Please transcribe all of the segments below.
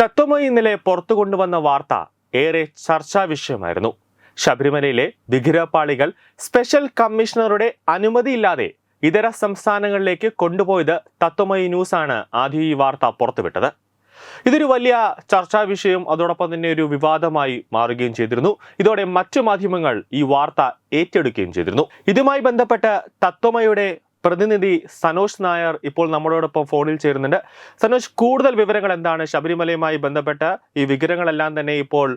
തത്വമയി ഇന്നലെ പുറത്തു കൊണ്ടുവന്ന വാർത്ത ഏറെ ചർച്ചാ വിഷയമായിരുന്നു. ശബരിമലയിലെ വിഗ്രഹപാളികൾ സ്പെഷ്യൽ കമ്മീഷണറുടെ അനുമതിയില്ലാതെ ഇതര സംസ്ഥാനങ്ങളിലേക്ക് കൊണ്ടുപോയത് തത്വമയി ആണ് ആദ്യം ഈ വാർത്ത പുറത്തുവിട്ടത്. ഇതൊരു വലിയ ചർച്ചാ വിഷയം അതോടൊപ്പം തന്നെ ഒരു വിവാദമായി മാറുകയും ചെയ്തിരുന്നു. ഇതോടെ മറ്റു മാധ്യമങ്ങൾ ഈ വാർത്ത ഏറ്റെടുക്കുകയും ചെയ്തിരുന്നു. ഇതുമായി ബന്ധപ്പെട്ട് തത്വമയുടെ പ്രതിനിധി സനോഷ് നായർ ഇപ്പോൾ നമ്മളോടൊപ്പം ഫോണിൽ ചേരുന്നുണ്ട്. സനോഷ് കൂടുതൽ വിവരങ്ങൾ എന്താണ്? ശബരിമലയുമായി ബന്ധപ്പെട്ട ഈ വിഗ്രഹങ്ങളെല്ലാം തന്നെ ഇപ്പോൾ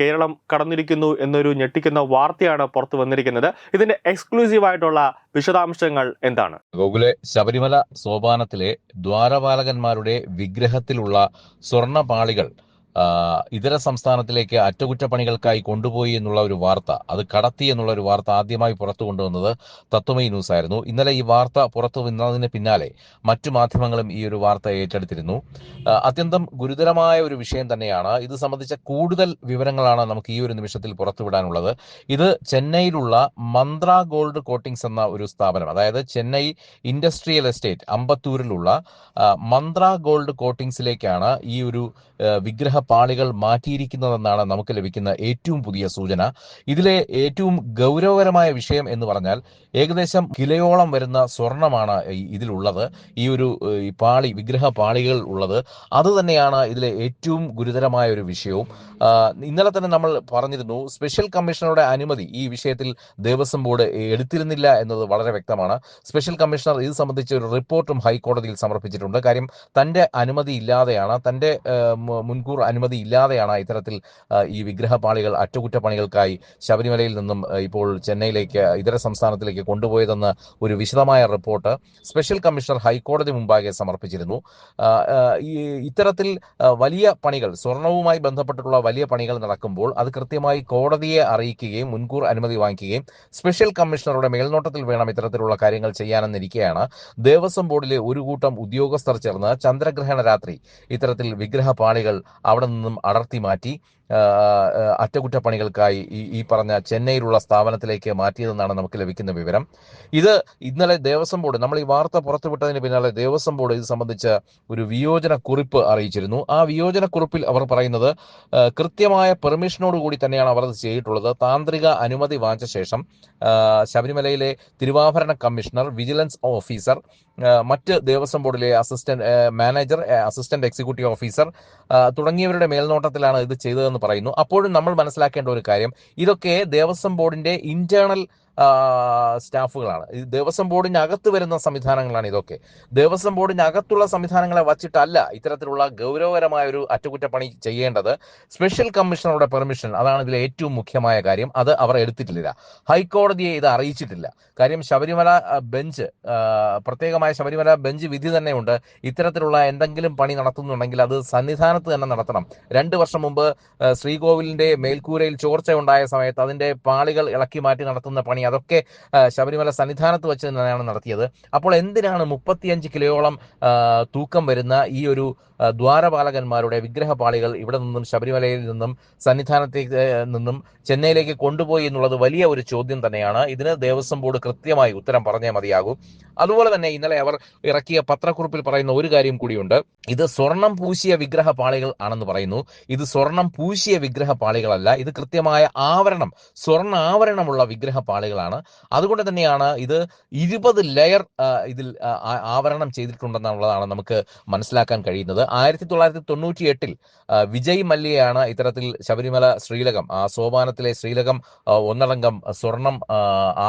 കേരളം കടന്നിരിക്കുന്നു എന്നൊരു ഞെട്ടിക്കുന്ന വാർത്തയാണ് പുറത്തു വന്നിരിക്കുന്നത്. ഇതിന്റെ എക്സ്ക്ലൂസീവ് ആയിട്ടുള്ള വിശദാംശങ്ങൾ എന്താണ്? ഗോകുലെ ശബരിമല സോപാനത്തിലെ ദ്വാരപാലകന്മാരുടെ വിഗ്രഹത്തിലുള്ള സ്വർണപാളികൾ ആ, ഇതര സംസ്ഥാനത്തിലേക്ക് അറ്റകുറ്റപ്പണികൾക്കായി കൊണ്ടുപോയി എന്നുള്ള ഒരു വാർത്ത അത് കടത്തി എന്നുള്ള ഒരു വാർത്ത ആദ്യമായി പുറത്തു കൊണ്ടുവന്നത് തത്വമയി ന്യൂസ് ആയിരുന്നു. ഇന്നലെ ഈ വാർത്ത പുറത്തു വന്നതിന് പിന്നാലെ മറ്റു മാധ്യമങ്ങളും ഈ ഒരു വാർത്ത ഏറ്റെടുത്തിരുന്നു. അത്യന്തം ഗുരുതരമായ ഒരു വിഷയം തന്നെയാണ്. ഇത് സംബന്ധിച്ച കൂടുതൽ വിവരങ്ങളാണ് നമുക്ക് ഈ ഒരു നിമിഷത്തിൽ പുറത്തുവിടാനുള്ളത്. ഇത് ചെന്നൈയിലുള്ള മന്ത്ര ഗോൾഡ് കോട്ടിങ്സ് എന്ന ഒരു സ്ഥാപനം അതായത് ചെന്നൈ ഇൻഡസ്ട്രിയൽ എസ്റ്റേറ്റ് അമ്പത്തൂരിലുള്ള മന്ത്ര ഗോൾഡ് കോട്ടിങ്സിലേക്കാണ് ഈ ഒരു ആ, വിഗ്രഹപാളികൾ മാറ്റിയിരിക്കുന്നതെന്നാണ് നമുക്ക് ലഭിക്കുന്ന ഏറ്റവും പുതിയ സൂചന. ഇതിലെ ഏറ്റവും ഗൗരവകരമായ വിഷയം എന്ന് പറഞ്ഞാൽ ഏകദേശം കിലയോളം വരുന്ന സ്വർണമാണ് ഇതിലുള്ളത്. ഈ ഒരു പാളി വിഗ്രഹ പാളികൾ ഉള്ളത്. അത് തന്നെയാണ് ഇതിലെ ഏറ്റവും ഗുരുതരമായ ഒരു വിഷയവും. ഇന്നലെ തന്നെ നമ്മൾ പറഞ്ഞിരുന്നു സ്പെഷ്യൽ കമ്മീഷണറുടെ അനുമതി ഈ വിഷയത്തിൽ ദേവസ്വം ബോർഡ് എടുത്തിരുന്നില്ല എന്നത് വളരെ വ്യക്തമാണ്. സ്പെഷ്യൽ കമ്മീഷണർ ഇത് സംബന്ധിച്ച ഒരു റിപ്പോർട്ടും ഹൈക്കോടതിയിൽ സമർപ്പിച്ചിട്ടുണ്ട്. കാര്യം തന്റെ അനുമതി ഇല്ലാതെയാണ് തന്റെ മുൻകൂർ അനുമതി ഇല്ലാതെയാണ് ഇത്തരത്തിൽ ഈ വിഗ്രഹപാളികൾ അറ്റകുറ്റപ്പണികൾക്കായി ശബരിമലയിൽ നിന്നും ഇപ്പോൾ ചെന്നൈയിലേക്ക് ഇതര സംസ്ഥാനത്തിലേക്ക് കൊണ്ടുപോയതെന്ന് ഒരു വിശദമായ റിപ്പോർട്ട് സ്പെഷ്യൽ കമ്മീഷണർ ഹൈക്കോടതി മുമ്പാകെ സമർപ്പിച്ചിരുന്നു. ഈ ഇത്തരത്തിൽ വലിയ പണികൾ സ്വർണവുമായി ബന്ധപ്പെട്ടിട്ടുള്ള വലിയ പണികൾ നടക്കുമ്പോൾ അത് കൃത്യമായി കോടതിയെ അറിയിക്കുകയും മുൻകൂർ അനുമതി വാങ്ങിക്കുകയും സ്പെഷ്യൽ കമ്മീഷണറുടെ മേൽനോട്ടത്തിൽ വേണം ഇത്തരത്തിലുള്ള കാര്യങ്ങൾ ചെയ്യാനെന്നിരിക്കെയാണ്. ദേവസ്വം ബോർഡിലെ ഒരു കൂട്ടം ഉദ്യോഗസ്ഥർ ചേർന്ന് ചന്ദ്രഗ്രഹണ രാത്രി ഇത്തരത്തിൽ വിഗ്രഹപാളികൾ അവിടെ നിന്നും അടർത്തി മാറ്റി അറ്റകുറ്റപ്പണികൾക്കായി ഈ ഈ പറഞ്ഞ ചെന്നൈയിലുള്ള സ്ഥാപനത്തിലേക്ക് മാറ്റിയതെന്നാണ് നമുക്ക് ലഭിക്കുന്ന വിവരം. ഇത് ഇന്നലെ ദേവസ്വം ബോർഡ് നമ്മൾ ഈ വാർത്ത പുറത്തുവിട്ടതിന് പിന്നാലെ ദേവസ്വം ബോർഡ് ഇത് സംബന്ധിച്ച ഒരു വിയോജന കുറിപ്പ് അറിയിച്ചിരുന്നു. ആ വിയോജന കുറിപ്പിൽ അവർ പറയുന്നത് കൃത്യമായ പെർമിഷനോടുകൂടി തന്നെയാണ് അവർ അത് ചെയ്തിട്ടുള്ളത്. താന്ത്രിക അനുമതി വാങ്ങിച്ച ശേഷം ശബരിമലയിലെ തിരുവാഭരണ കമ്മീഷണർ വിജിലൻസ് ഓഫീസർ മറ്റ് ദേവസ്വം ബോർഡിലെ assistant manager assistant executive officer തുടങ്ങിയവരുടെ മേൽനോട്ടത്തിലാണ് ഇത് ചെയ്തതെന്ന് പറയുന്നു. അപ്പോഴും നമ്മൾ മനസ്സിലാക്കേണ്ട ഒരു കാര്യം ഇതൊക്കെ ദേവസ്വം ബോർഡിന്റെ ഇന്റേണൽ സ്റ്റാഫുകളാണ്. ഈ ദേവസ്വം ബോർഡിനകത്ത് വരുന്ന സംവിധാനങ്ങളാണ് ഇതൊക്കെ. ദേവസ്വം ബോർഡിനകത്തുള്ള സംവിധാനങ്ങളെ വച്ചിട്ടല്ല ഇത്തരത്തിലുള്ള ഗൗരവകരമായ ഒരു അറ്റകുറ്റപ്പണി ചെയ്യേണ്ടത്. സ്പെഷ്യൽ കമ്മീഷണറുടെ പെർമിഷൻ അതാണ് ഇതിലെ ഏറ്റവും മുഖ്യമായ കാര്യം. അത് അവർ എടുത്തിട്ടില്ല. ഹൈക്കോടതിയെ ഇത് അറിയിച്ചിട്ടില്ല. കാര്യം ശബരിമല ബെഞ്ച് പ്രത്യേകമായ ശബരിമല ബെഞ്ച് വിധി തന്നെയുണ്ട്. ഇത്തരത്തിലുള്ള എന്തെങ്കിലും പണി നടത്തുന്നുണ്ടെങ്കിൽ അത് സന്നിധാനത്ത് തന്നെ നടത്തണം. രണ്ട് വർഷം മുമ്പ് ശ്രീകോവിലിന്റെ മേൽക്കൂരയിൽ ചോർച്ച ഉണ്ടായ സമയത്ത് അതിന്റെ പാളികൾ ഇളക്കി മാറ്റി നടത്തുന്ന പണി അതൊക്കെ ശബരിമല സന്നിധാനത്ത് വെച്ച് തന്നെയാണ് നടത്തിയത്. അപ്പോൾ എന്തിനാണ് മുപ്പത്തിയഞ്ച് കിലോയോളം തൂക്കം വരുന്ന ഈ ഒരു ദ്വാരപാലകന്മാരുടെ വിഗ്രഹപാളികൾ ഇവിടെ നിന്നും ശബരിമലയിൽ നിന്നും സന്നിധാനത്തേക്ക് നിന്നും ചെന്നൈയിലേക്ക് കൊണ്ടുപോയി എന്നുള്ളത് വലിയ ഒരു ചോദ്യം തന്നെയാണ്. ഇതിന് ദേവസ്വം ബോർഡ് കൃത്യമായി ഉത്തരം പറഞ്ഞേ മതിയാകും. അതുപോലെ തന്നെ ഇന്നലെ അവർ ഇറക്കിയ പത്രക്കുറിപ്പിൽ പറയുന്ന ഒരു കാര്യം കൂടിയുണ്ട്. ഇത് സ്വർണം പൂശിയ വിഗ്രഹ പാളികൾ ആണെന്ന് പറയുന്നു. ഇത് സ്വർണം പൂശിയ വിഗ്രഹപാളികളല്ല. ഇത് കൃത്യമായ ആവരണം സ്വർണ ആവരണമുള്ള വിഗ്രഹപാളികളാണ്. അതുകൊണ്ട് തന്നെയാണ് ഇത് ഇരുപത് ലെയർ ഇതിൽ ആവരണം ചെയ്തിട്ടുണ്ടെന്നുള്ളതാണ് നമുക്ക് മനസ്സിലാക്കാൻ കഴിയുന്നത്. ആയിരത്തി തൊള്ളായിരത്തി തൊണ്ണൂറ്റി എട്ടിൽ വിജയ് മല്യയാണ് ഇത്തരത്തിൽ ശബരിമല ശ്രീലകം ആ സോപാനത്തിലെ ശ്രീലകം ഒന്നടങ്കം സ്വർണം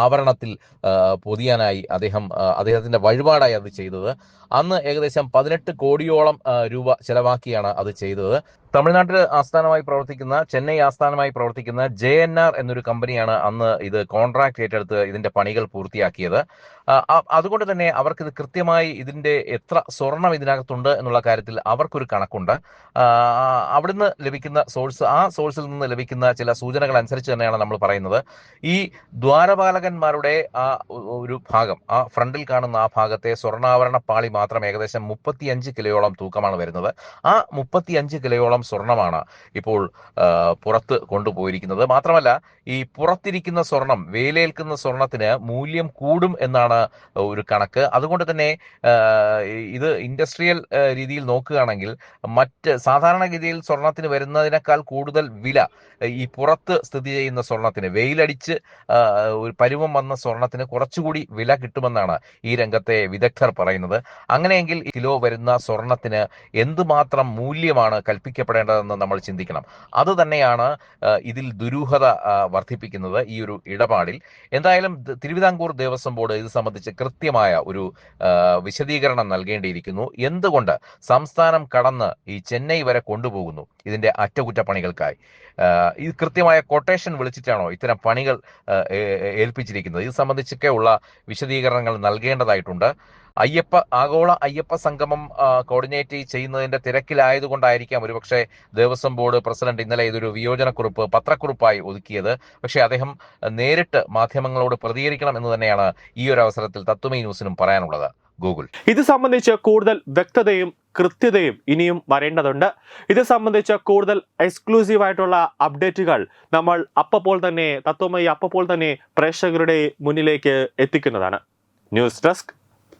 ആവരണത്തിൽ പൊതിയാനായി അദ്ദേഹം അദ്ദേഹത്തിന്റെ വഴിപാടായി അത് ചെയ്തത്. അന്ന് ഏകദേശം പതിനെട്ട് കോടിയോളം രൂപ ചെലവാക്കിയാണ് അത് ചെയ്തത്. തമിഴ്നാട്ടിൽ ആസ്ഥാനമായി പ്രവർത്തിക്കുന്ന ചെന്നൈ ആസ്ഥാനമായി പ്രവർത്തിക്കുന്ന ജെ എൻ ആർ എന്നൊരു കമ്പനിയാണ് അന്ന് ഇത് കോൺട്രാക്ട് ഏറ്റെടുത്ത് ഇതിന്റെ പണികൾ പൂർത്തിയാക്കിയത്. അതുകൊണ്ട് തന്നെ അവർക്ക് കൃത്യമായി ഇതിന്റെ എത്ര സ്വർണം ഇതിനകത്തുണ്ട് എന്നുള്ള കാര്യത്തിൽ അവർക്കൊരു കണക്കുണ്ട്. അവിടുന്ന് ലഭിക്കുന്ന സോഴ്സ് ആ സോഴ്സിൽ നിന്ന് ലഭിക്കുന്ന ചില സൂചനകൾ അനുസരിച്ച് തന്നെയാണ് നമ്മൾ പറയുന്നത്. ഈ ദ്വാരപാലകന്മാരുടെ ആ ഒരു ഭാഗം ആ ഫ്രണ്ടിൽ കാണുന്ന ആ ഭാഗത്തെ സ്വർണാഭരണ പാളി മാത്രം ഏകദേശം മുപ്പത്തിയഞ്ച് കിലോയോളം തൂക്കമാണ് വരുന്നത്. ആ മുപ്പത്തിയഞ്ച് കിലോയോളം കോടിയോളം സ്വർണമാണ് ഇപ്പോൾ പുറത്ത് കൊണ്ടുപോയിരിക്കുന്നത്. മാത്രമല്ല ഈ പുറത്തിരിക്കുന്ന സ്വർണം വേലേൽക്കുന്ന സ്വർണത്തിന് മൂല്യം കൂടും എന്നാണ് ഒരു കണക്ക്. അതുകൊണ്ട് തന്നെ ഇത് ഇൻഡസ്ട്രിയൽ രീതിയിൽ നോക്കുകയാണെങ്കിൽ മറ്റ് സാധാരണഗതിയിൽ സ്വർണത്തിന് വരുന്നതിനേക്കാൾ കൂടുതൽ വില ഈ പുറത്ത് സ്ഥിതി ചെയ്യുന്ന സ്വർണത്തിന് വെയിലടിച്ച് ഒരു പരുവം വന്ന സ്വർണത്തിന് കുറച്ചുകൂടി വില കിട്ടുമെന്നാണ് ഈ രംഗത്തെ വിദഗ്ധർ പറയുന്നത്. അങ്ങനെയെങ്കിൽ കിലോ വരുന്ന സ്വർണത്തിന് എന്തുമാത്രം മൂല്യമാണ് കൽപ്പിക്കപ്പെടേണ്ടതെന്ന് നമ്മൾ ചിന്തിക്കണം. അത് തന്നെയാണ് ഇതിൽ ദുരൂഹത വർദ്ധിപ്പിക്കുന്നത് ഈ ഒരു ഇടപാടിൽ. എന്തായാലും തിരുവിതാംകൂർ ദേവസ്വം ബോർഡ് ഇത് സംബന്ധിച്ച് കൃത്യമായ ഒരു വിശദീകരണം നൽകേണ്ടിയിരിക്കുന്നു. എന്തുകൊണ്ട് സംസ്ഥാനം കടന്ന് ഈ ചെന്നൈ വരെ കൊണ്ടുപോകുന്നു ഇതിന്റെ അറ്റകുറ്റപ്പണികൾക്കായി? ഇത് കൃത്യമായ കൊട്ടേഷൻ വിളിച്ചിട്ടാണോ ഇത്തരം പണികൾ ഏൽപ്പിച്ചിരിക്കുന്നത്? ഇത് സംബന്ധിച്ചൊക്കെ ഉള്ള വിശദീകരണങ്ങൾ നൽകേണ്ടതായിട്ടുണ്ട്. അയ്യപ്പ ആഗോള അയ്യപ്പ സംഗമം കോർഡിനേറ്റ് ചെയ്യുന്നതിന്റെ തിരക്കിലായതുകൊണ്ടായിരിക്കാം ഒരുപക്ഷെ ദേവസ്വം ബോർഡ് പ്രസിഡന്റ് ഇന്നലെ ഇതൊരു വിയോജനക്കുറിപ്പ് പത്രക്കുറിപ്പായി ഒതുക്കിയത്. പക്ഷേ അദ്ദേഹം നേരിട്ട് മാധ്യമങ്ങളോട് പ്രതികരിക്കണം എന്ന് തന്നെയാണ് ഈ ഒരു അവസരത്തിൽ തത്വമൈ ന്യൂസിനും പറയാനുള്ളത്. ഗൂഗിൾ. ഇത് സംബന്ധിച്ച് കൂടുതൽ വ്യക്തതയും കൃത്യതയും ഇനിയും വരേണ്ടതുണ്ട്. ഇത് സംബന്ധിച്ച് കൂടുതൽ എക്സ്ക്ലൂസീവ് ആയിട്ടുള്ള അപ്ഡേറ്റുകൾ നമ്മൾ അപ്പോൾ തന്നെ തത്വമായി അപ്പോൾ തന്നെ പ്രേക്ഷകരുടെ മുന്നിലേക്ക് എത്തിക്കുന്നതാണ്. News desk